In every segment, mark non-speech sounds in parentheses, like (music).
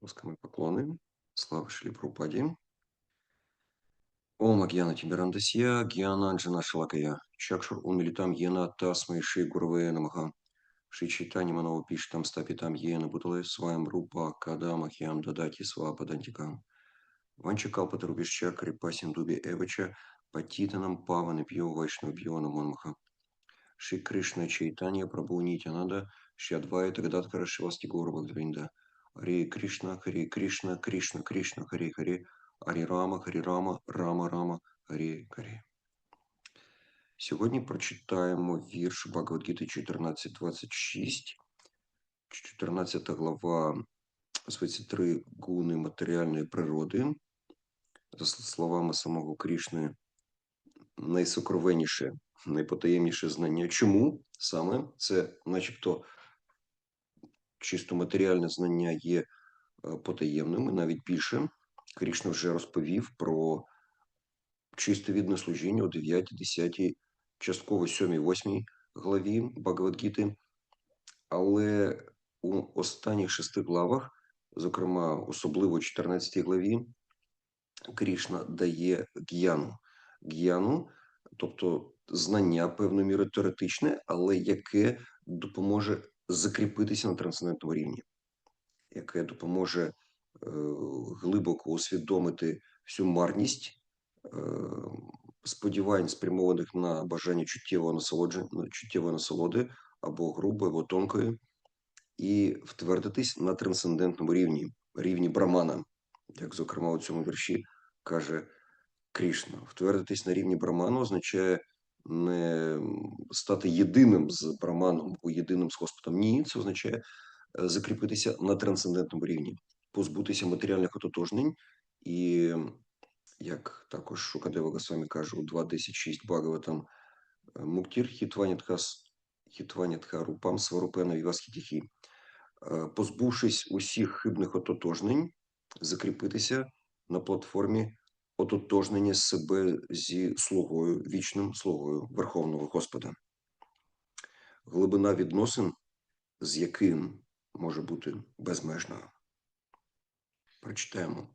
Пускай поклоны. Слава Шри Прабхупаде. Ом Агьяна Тибирандасья, Гьяна Анджана Шалакая, Чакшур Умилитам Йена Тасма Иши Гурвея Намаха, Шри Чайтани Манова Пиштам Стапитам Йена Буталай Сваем Рупа Кадам Ахьям Дадати Свабадантикам. Ванча Калпа Трубишча Крипасин Дуби Эвача Патитанам Паваны Пьо Вайшну Пьона Монмаха. Ши Кришна Чайтанья Прабу Нитянада Шри Адвайта Гадаткара Шивасти Гурбагдвинда – Харе Кришна, Харе Кришна, Кришна Кришна, Харе Харе, Харе Рама, Харе Рама, Рама Рама, Харе Харе. Сьогодні прочитаємо вірш Бхагавадгіти 14.26, 14 глава зветься три гуни матеріальної природи. За словами самого Крішни, найсокровенніше, найпотаємніше знання. Чому саме це, начебто, чисто матеріальне знання є е, потаємним, і навіть більше. Крішна вже розповів про чисте відне служіння у 9, 10, частково 7, 8 главі Бхагавадгіти. Але у останніх шести главах, зокрема, особливо 14 главі, Крішна дає г'яну. Г'яну, тобто знання певною мірою теоретичне, але яке допоможе закріпитися на трансцендентному рівні, яке допоможе е, глибоко усвідомити всю марність е, сподівань, спрямованих на бажання чуттєвого насолодження, чуттєвої насолоди або грубої, або тонкої, і втвердитись на трансцендентному рівні, рівні брамана, як зокрема у цьому вірші каже Крішна. Втвердитись на рівні браману означає не стати єдиним з браманом або єдиним з Господом. Ні, це означає е, закріпитися на трансцендентному рівні, позбутися матеріальних ототожнень і, як також Шукадева Госвамі каже у 2.10.6 Бхагаватам, Муктір хітванітхас хітванітха рупам сварупена вівасхітіхі. Е, позбувшись усіх хибних ототожнень, закріпитися на платформі ототожнення себе зі слугою, вічним слугою Верховного Господа. Глибина відносин, з яким може бути безмежною. Прочитаємо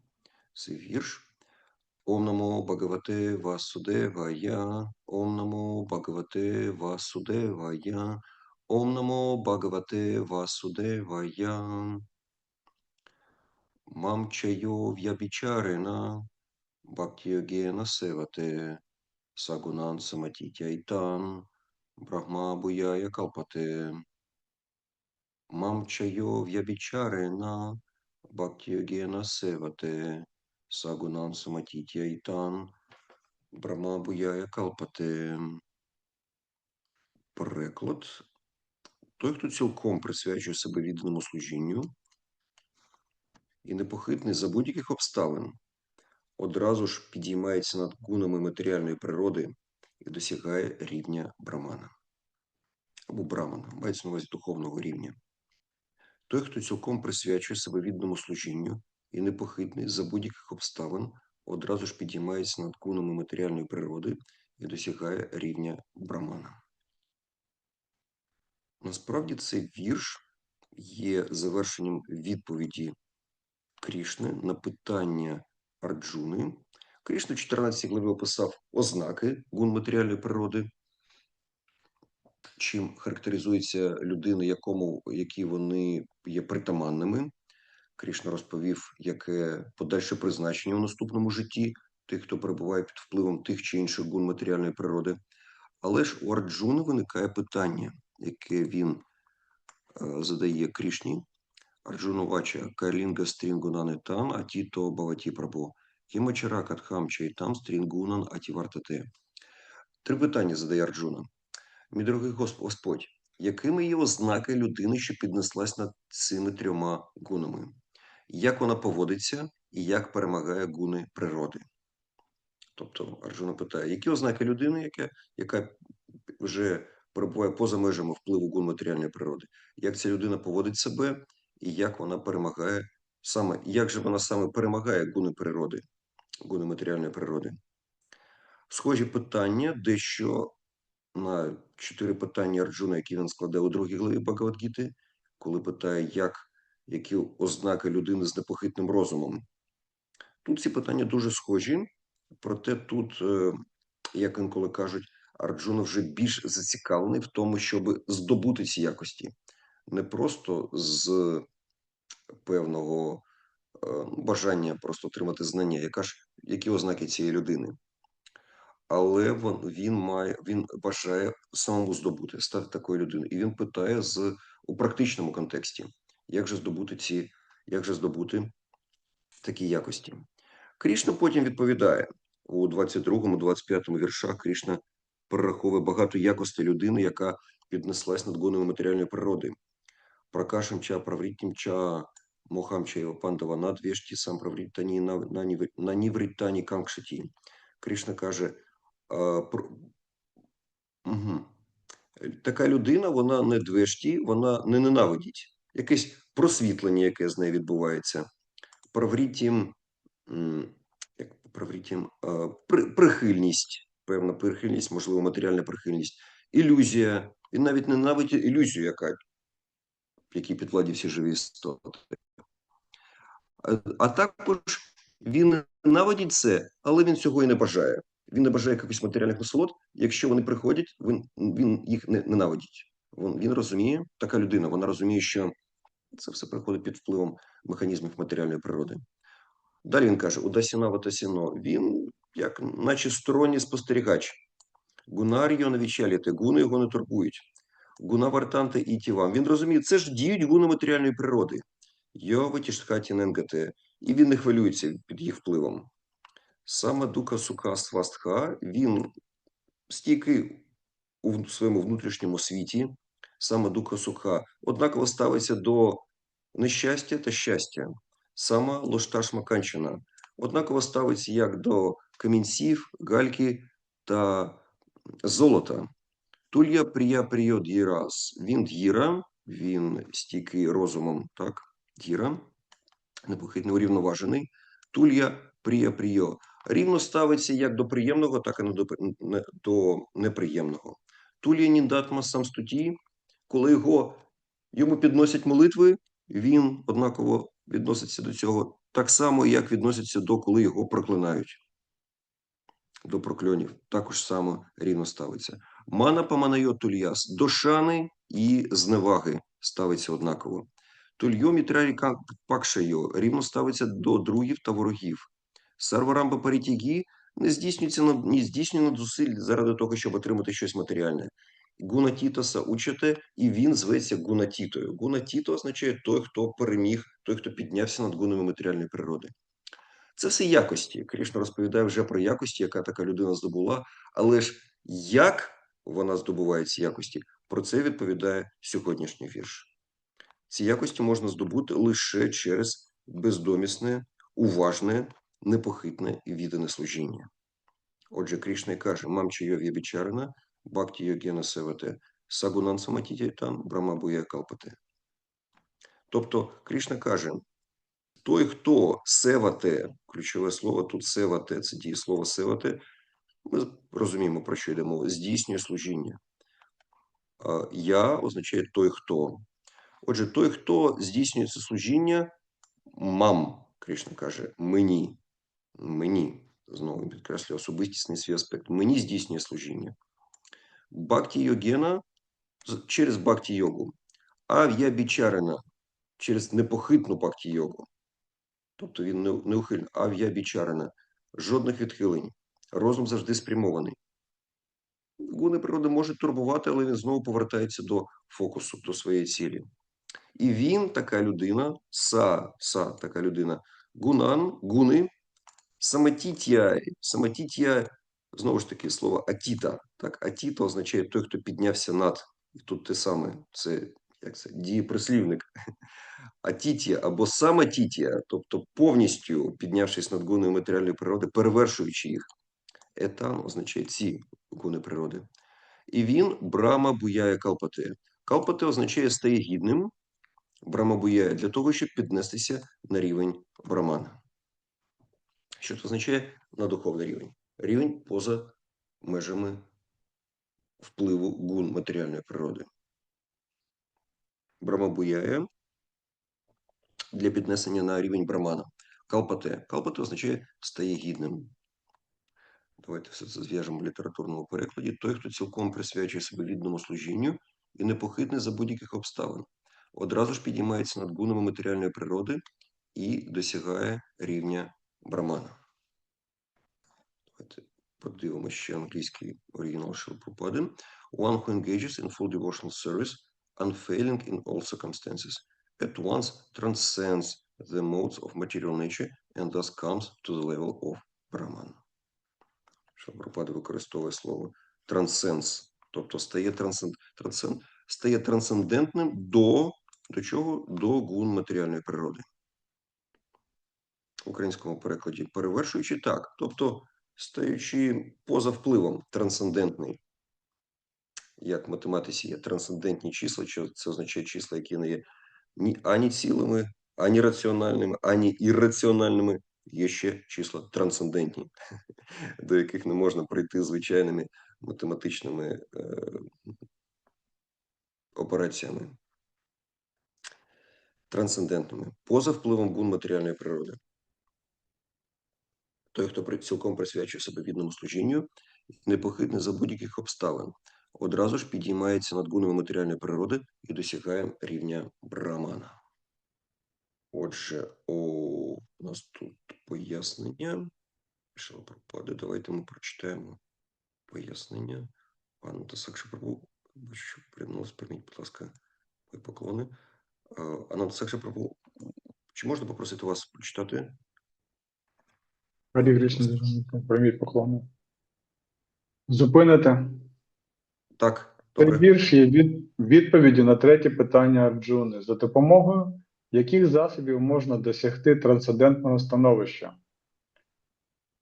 цей вірш. Ом намо Бхагавате Васудевая, Ом намо Бхагавате Васудевая, Ом намо Бхагавате Васудевая. Мам чайо Бхактiyogena севате, Сагунан саматітяйтан, Брахма буяя калпате. Мам чайо в'ябічарена, Бхактiyogena севате, Сагунан саматітяйтан, Брахма буяя калпате. Переклад. Той, хто цілком присвячує себе відданому служінню і непохитний за будь-яких обставин, одразу ж підіймається над гунами матеріальної природи і досягає рівня брамана або брамана, мається на увазі духовного рівня. Той, хто цілком присвячує себе відданому служінню і непохитний за будь-яких обставин, одразу ж підіймається над гунами матеріальної природи і досягає рівня брамана. Насправді цей вірш є завершенням відповіді Крішни на питання Арджуни. Крішна в 14 главі описав ознаки гун матеріальної природи, чим характеризується людина, якому, які вони є притаманними. Крішна розповів, яке подальше призначення у наступному житті тих, хто перебуває під впливом тих чи інших гун матеріальної природи. Але ж у Арджуни виникає питання, яке він е, задає Крішні. Арджуну Вача Кайлінга Стрінгунанетан Атіто Баваті Прабо. Кімачара Катхам Чайтам Стрінгунан Атівартате. Три питання задає Арджуна. Мій дорогий Господь, якими є ознаки людини, що піднеслась над цими трьома гунами? Як вона поводиться і як перемагає гуни природи? Тобто Арджуна питає, які ознаки людини, яка, яка вже перебуває поза межами впливу гун матеріальної природи? Як ця людина поводить себе і як вона перемагає саме, як же вона саме перемагає гуни природи, гуни матеріальної природи? Схожі питання, дещо на чотири питання Арджуна, які він складе у другій главі Бхагавадгіти, коли питає, як які ознаки людини з непохитним розумом. Тут ці питання дуже схожі, проте тут, е, як інколи кажуть, Арджуна вже більш зацікавлений в тому, щоб здобути ці якості, не просто з певного е, бажання просто отримати знання, яка ж які ознаки цієї людини. Але він має він бажає самому здобути, стати такою людиною. І він питає з у практичному контексті, як же здобути ці, як же здобути такі якості. Крішна потім відповідає у 22-25 віршах. Крішна перераховує багато якостей людини, яка піднеслась над гонами матеріальної природи. Пракашем ча, праврітнім ча, мохам ча його пандава надвішті, сам правріттані на нівриттані канкшаті. Крішна каже, а, про... угу. така людина, вона не двешті, вона не ненавидить. Якесь просвітлення, яке з нею відбувається. Праврітім, як праврітім, при, прихильність, певна прихильність, можливо, матеріальна прихильність, ілюзія. Він навіть ненавидить ілюзію, яка які підвладі всі живі істоти. А, також він ненавидить це, але він цього і не бажає. Він не бажає якихось матеріальних насолод. Якщо вони приходять, він він їх не ненавидить. Він, він розуміє, така людина, вона розуміє, що це все приходить під впливом механізмів матеріальної природи. Далі він каже: Удасінава Тасіно, він, як наче сторонній спостерігач. Гунар'йо навічаліте, гуни його не турбують. Гуна вартанте і тівам. Він розуміє, це ж діють гуни матеріальної природи. Йо витішхаті НГТ. І він не хвилюється під їх впливом. Саме дука сука ствастха, він стійкий у своєму внутрішньому світі, саме дука суха, однаково ставиться до нещастя та щастя. Сама лошта шмаканчина однаково ставиться як до камінців, гальки та золота. Тулья прия прийо д'єрас. Він д'їра, він стійкий розумом, так, д'їра, непохитний, урівноважений. Тулья прия прийо. Рівно ставиться як до приємного, так і до, неприємного. Тулья ніндатма сам стуті, коли його йому підносять молитви, він однаково відноситься до цього так само, як відноситься до коли його проклинають. До прокльонів також само рівно ставиться. Мана поманайо тульяс до шани і зневаги ставиться однаково. Тульйо мітрарі пакшайо рівно ставиться до другів та ворогів. Сарварамба парітігі не здійснюється не здійснює зусиль заради того, щоб отримати щось матеріальне. Гунатітоса учите, і він зветься гунатітою. Гунатіто означає той, хто переміг, той, хто піднявся над гунами матеріальної природи. Це все якості. Крішна розповідає вже про якості, яка така людина здобула. Але ж як вона здобуває ці якості, про це відповідає сьогоднішній вірш. Ці якості можна здобути лише через бездомісне, уважне, непохитне і віддане служіння. Отже, Крішна каже: Мамчі йов'я бічарина, бхакті йогена севате, сагунан саматітятан, брамабуя калпате. Тобто Крішна каже: той, хто севате, ключове слово тут севате, це дієслово севате, ми розуміємо, про що йде мова, здійснює служіння. Я означає той, хто. Отже, той, хто здійснює це служіння, мам, Кришна каже, мені, мені, знову підкреслюю, особистісний свій аспект, мені здійснює служіння. Бхакті йогена через бхакті йогу, а я бічарина через непохитну бхакті йогу. Тобто він неухильний, а я бічарина, жодних відхилень. Розум завжди спрямований. Гуни природи можуть турбувати, але він знову повертається до фокусу, до своєї цілі. І він, така людина, са, са, така людина, гунан, гуни, самотітя, самотітя, знову ж таки, слово атіта. Так, атіта означає той, хто піднявся над. І тут те саме, це як це, дієприслівник. Атітія або самотітія, тобто повністю піднявшись над гуною матеріальної природи, перевершуючи їх. Етан означає ці гуни природи. І він брама буяє калпати. Калпати означає стає гідним, брама буяє для того, щоб піднестися на рівень брамана. Що це означає на духовний рівень? Рівень поза межами впливу гун матеріальної природи. Брама буяє для піднесення на рівень брамана. Калпате. Калпате означає стає гідним. Давайте все це зв'яжемо в літературному перекладі. Той, хто цілком присвячує себе відному служінню і непохитний за будь-яких обставин, одразу ж підіймається над гунами матеріальної природи і досягає рівня брамана. Давайте подивимося ще англійський оригінал Шилпрупади. One who engages in full devotional service, unfailing in all circumstances, at once transcends the modes of material nature and thus comes to the level of Brahman. Шилпрупада використовує слово transcends, тобто стає, трансцен, трансцен, стає трансцендентним до, до чого? До гун матеріальної природи. В українському перекладі перевершуючи так, тобто стаючи поза впливом трансцендентний. Як в математиці є трансцендентні числа, що це означає числа, які не є ні ані цілими, ані раціональними, ані ірраціональними. Є ще числа трансцендентні, (laughs) до яких не можна прийти звичайними математичними е, операціями. Трансцендентними, поза впливом гун матеріальної природи. Той, хто цілком присвячує себе відному служінню, непохитний за будь-яких обставин, одразу ж підіймається над гунами матеріальної природи і досягає рівня брамана. Отже, о, у нас тут пояснення. Шилапрапади. Давайте ми прочитаємо пояснення. Пану Тасакши Прабу, що приєдналось, прийміть, будь ласка, мої поклони. Ананта Сакши Прабу, чи можна попросити вас прочитати Раді грішні прийміть поклони. Зупините. Так, добре. вірш є від, відповіді на третє питання Арджуни, за допомогою яких засобів можна досягти трансцендентного становища.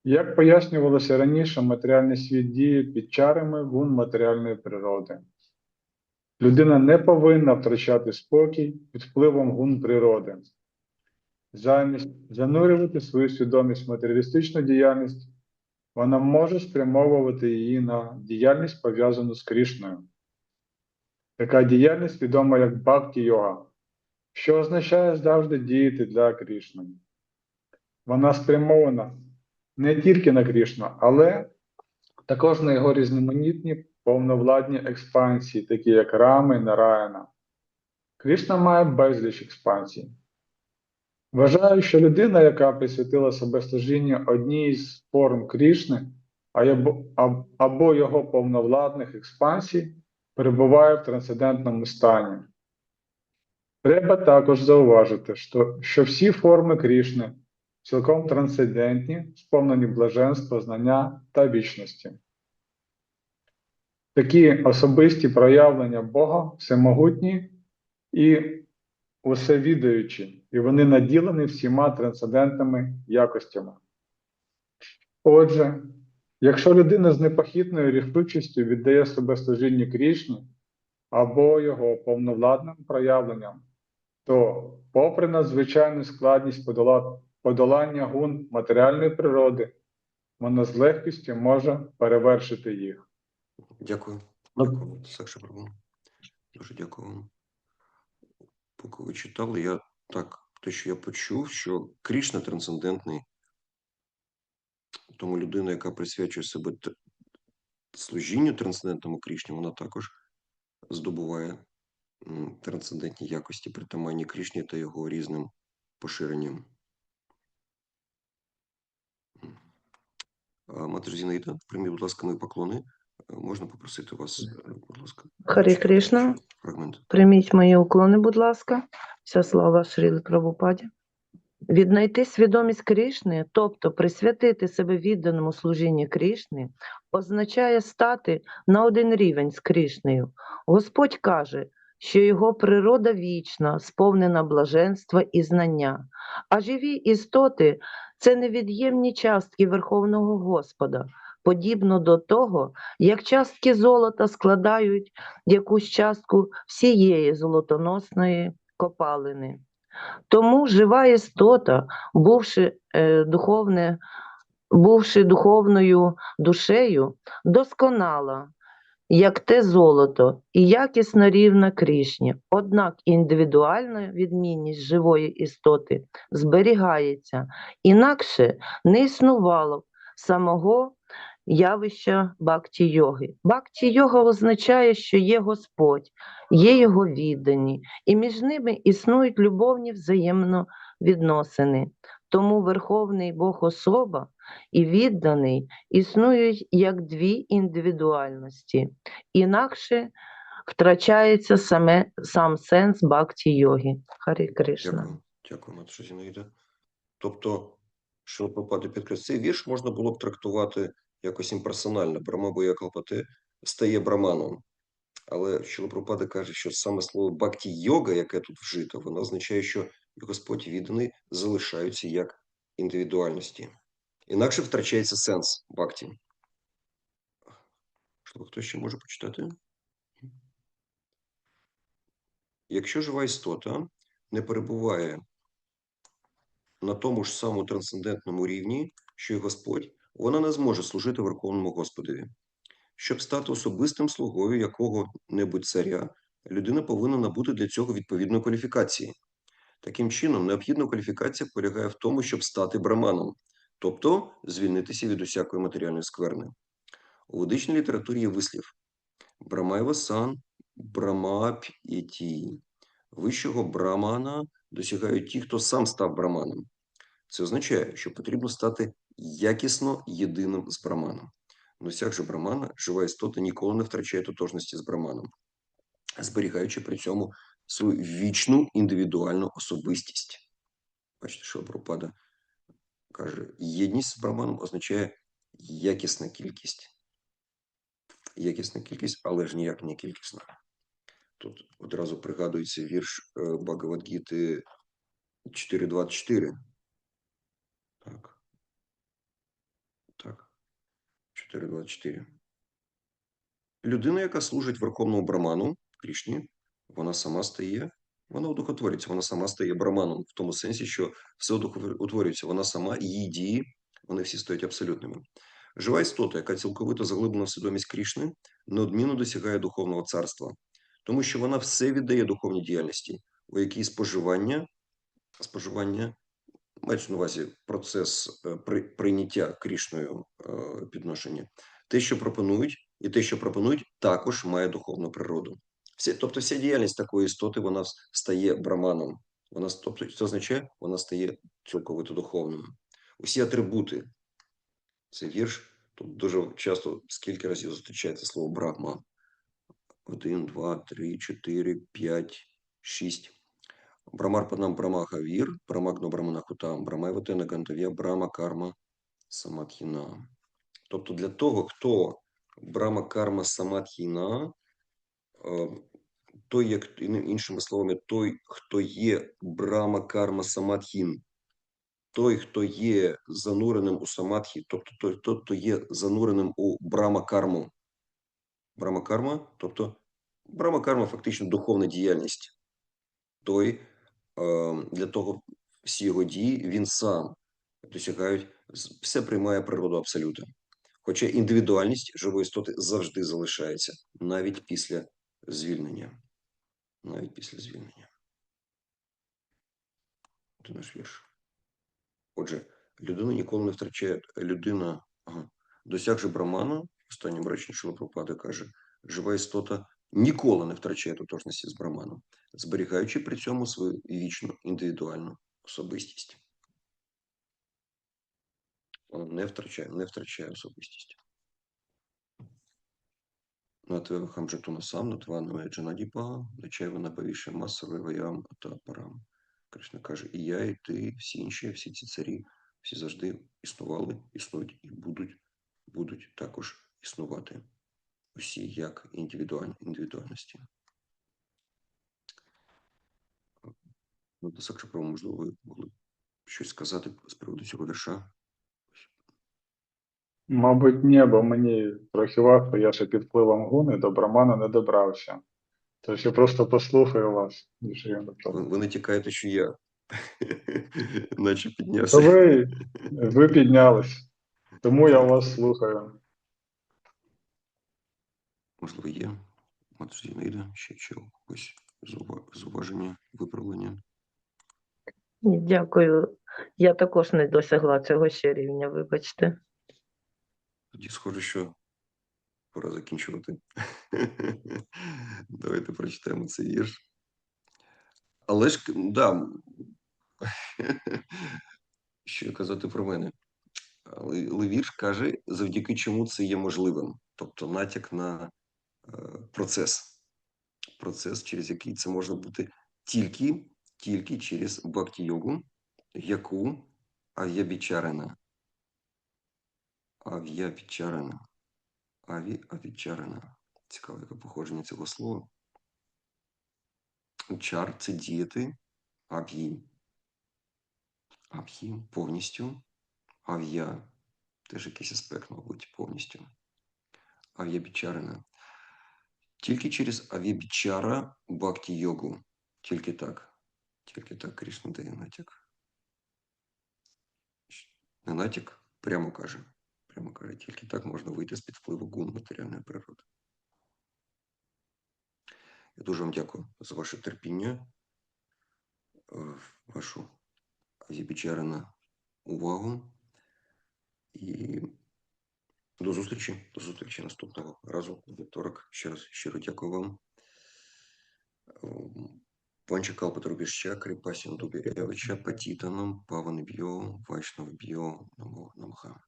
Як пояснювалося раніше, матеріальний світ діє під чарами гун матеріальної природи. Людина не повинна втрачати спокій під впливом гун природи. Замість занурювати свою свідомість в матеріалістичну діяльність, вона може спрямовувати її на діяльність, пов'язану з Крішною. Така діяльність відома як бхакті йога, що означає завжди діяти для Крішни. Вона спрямована не тільки на Крішну, але також на його різноманітні повновладні експансії, такі як Рами Нараяна. Крішна має безліч експансій. Вважаю, що людина, яка присвятила себе служінню одній з форм Крішни або його повновладних експансій, перебуває в трансцендентному стані. Треба також зауважити, що, що всі форми Крішни цілком трансцендентні, сповнені блаженства, знання та вічності. Такі особисті проявлення Бога всемогутні і усевідаючі, і вони наділені всіма трансцендентними якостями. Отже, якщо людина з непохитною рішучістю віддає себе служінню Крішні або його повновладним проявленням, то, попри надзвичайну складність подола- подолання гун матеріальної природи, вона з легкістю може перевершити їх. Дякую. Ну. Дякую, Сакша Прабу. Дуже дякую вам. Поки ви читали, я так, те, що я почув, що Крішна трансцендентний, тому людина, яка присвячує себе служінню трансцендентному Крішні, вона також здобуває трансцендентні якості притаманні Крішні та його різним поширенням. А, Матер Зінаїда, прийміть, будь ласка, мої поклони. Е, Можна попросити вас, е, будь ласка. Харі Кришна. Фрагмент. Прийміть мої уклони, будь ласка. Вся слава Шріли Прабхупаді. Віднайти свідомість Крішни, тобто присвятити себе відданому служінню Крішни, означає стати на один рівень з Крішнею. Господь каже, що його природа вічна, сповнена блаженства і знання, а живі істоти це невід'ємні частки Верховного Господа, подібно до того, як частки золота складають якусь частку всієї золотоносної копалини. Тому жива істота, бувши, е, духовне, бувши духовною душею, досконала, як те золото, і якісно рівна Крішні. Однак індивідуальна відмінність живої істоти зберігається, інакше не існувало самого явища бхакті-йоги. Бхакті-йога означає, що є Господь, є його віддані, і між ними існують любовні взаємновідносини. Тому Верховний Бог особа і відданий існують як дві індивідуальності, інакше втрачається саме сам сенс бхакті-йоги. Харі Кришна. Дякую. Дякую. Тобто, що попаде під цей вірш можна було б трактувати якось імперсонально. Брама Боя Калпати стає браманом. Але Шилапрапада каже, що саме слово бхакті-йога, яке тут вжито, воно означає, що Господь відданий залишаються як індивідуальності. Інакше втрачається сенс бхакті. Що хто ще може почитати? Якщо жива істота не перебуває на тому ж самому трансцендентному рівні, що й Господь, вона не зможе служити Верховному Господові. Щоб стати особистим слугою якого-небудь царя, людина повинна набути для цього відповідної кваліфікації. Таким чином, необхідна кваліфікація полягає в тому, щоб стати браманом, тобто звільнитися від усякої матеріальної скверни. У ведичній літературі є вислів Брамайва сан брамап'єті. Вищого брамана досягають ті, хто сам став браманом. Це означає, що потрібно стати якісно єдиним з браманом. Досягши брамана, жива істота ніколи не втрачає тотожності з браманом, зберігаючи при цьому свою вічну індивідуальну особистість. Бачите, що Прабхупада каже, єдність з браманом означає якісна кількість. Якісна кількість, але ж ніяк не кількісна. Тут одразу пригадується вірш е, Багавадгіти 4.24. Так. Так. 4.24. Людина, яка служить Верховному Браману, Крішні, вона сама стає, вона одухотворюється, вона сама стає браманом в тому сенсі, що все утворюється, вона сама, її дії, вони всі стають абсолютними. Жива істота, яка цілковито заглиблена в свідомість Крішни, неодмінно досягає духовного царства, тому що вона все віддає духовній діяльності, у якій споживання, споживання мається на увазі процес е, прийняття Крішною е, підношення. Те, що пропонують, і те, що пропонують, також має духовну природу. Всі, тобто, вся діяльність такої істоти вона стає браманом. Вона тобто, це означає, вона стає цілковито духовною. Усі атрибути. Цей вірш тут дуже часто скільки разів зустрічається слово брахма. Один, два, три, чотири, п'ять, шість. Брамарпанам Брамаха Вір, Брамагно Браманахутам, Брамайватена Гантав'я, Брама Карма Самадхіна. Тобто для того, хто Брама Карма Самадхіна, е, той, як іншими словами, той, хто є Брама Карма Самадхін, той, хто є зануреним у самадхі, тобто той, той, хто є зануреним у Брама Карму. Брама Карма, тобто Брама Карма фактично духовна діяльність. Той для того всі його дії він сам досягають, все приймає природу абсолюта. Хоча індивідуальність живої істоти завжди залишається навіть після звільнення. Навіть після звільнення. Це наш вірш. Отже, людина ніколи не втрачає людина, ага, досягши брамана, останнім реченні Шилапропада каже, жива істота ніколи не втрачає тотожності з браманом, зберігаючи при цьому свою вічну індивідуальну особистість. Вона не втрачає, не втрачає особистість. Натва Хамджатуна сам, Натва Джанадіпа, Начаєва Напавіше Масове Ваям та Парам. Кришна каже, і я, і ти, всі інші, всі ці царі, всі завжди існували, існують і будуть, будуть також існувати. Усі як індивідуальні індивідуальності. Ну, до Сакшапрова, можливо, ви могли щось сказати з приводу цього вірша? Мабуть, ні, бо мені трохи важко, я ще під впливом гуни до брамана не добрався. Тож я просто послухаю вас, Ви, не тікаєте, що я (laughs) наче піднявся. ви, ви піднялись, тому я вас слухаю. Можливо, є. Матус Зінаїда, ще чи ось зауваження, виправлення. Ні, Дякую. Я також не досягла цього ще рівня, вибачте. Тоді схоже, що пора закінчувати. (laughs) Давайте прочитаємо цей вірш. Але ж, да, (laughs) що казати про мене. Але, вірш каже, завдяки чому це є можливим. Тобто натяк на процес. Процес, через який це може бути тільки, тільки через бхакті-йогу, яку ав'ябічарена. Ав'ябічарена. Аві авічарена. Цікаве, яке походження цього слова. Чар це діяти, ав'ї. Ав'ї повністю. Ав'я теж якийсь аспект, мабуть, повністю. Ав'ябічарена. Тільки через ав'ябічара бхакті йогу. Тільки так. Тільки так Кришна дає натяк. Не натяк, прямо каже. Прямо каже, тільки так можна вийти з-під впливу гун матеріальної природи. Я дуже вам дякую за ваше терпіння, е, вашу ав'ябічарену увагу. І до зустрічі, до зустрічі наступного разу вівторок. Ще раз щиро дякую вам. Панча Калпатрубіща, Кріпасін Дубірявича, Патітанам, Паванеб'йо, Вайшнавб'йо, Намо Намха.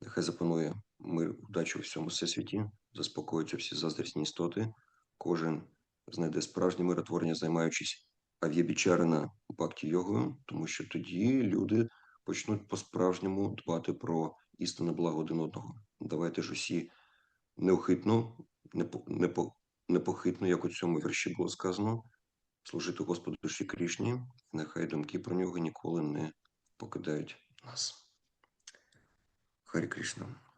Нехай запанує мир, удачу у всьому всесвіті, заспокоюються всі заздрісні істоти. Кожен знайде справжнє миротворення, займаючись ав'ябічарина бхакті йогою, тому що тоді люди почнуть по-справжньому дбати про істинне благо один одного. Давайте ж усі неохитно, непо- непо- непохитно, як у цьому вірші було сказано, служити Господу душі Крішні, нехай думки про нього ніколи не покидають нас. Харі Кришна.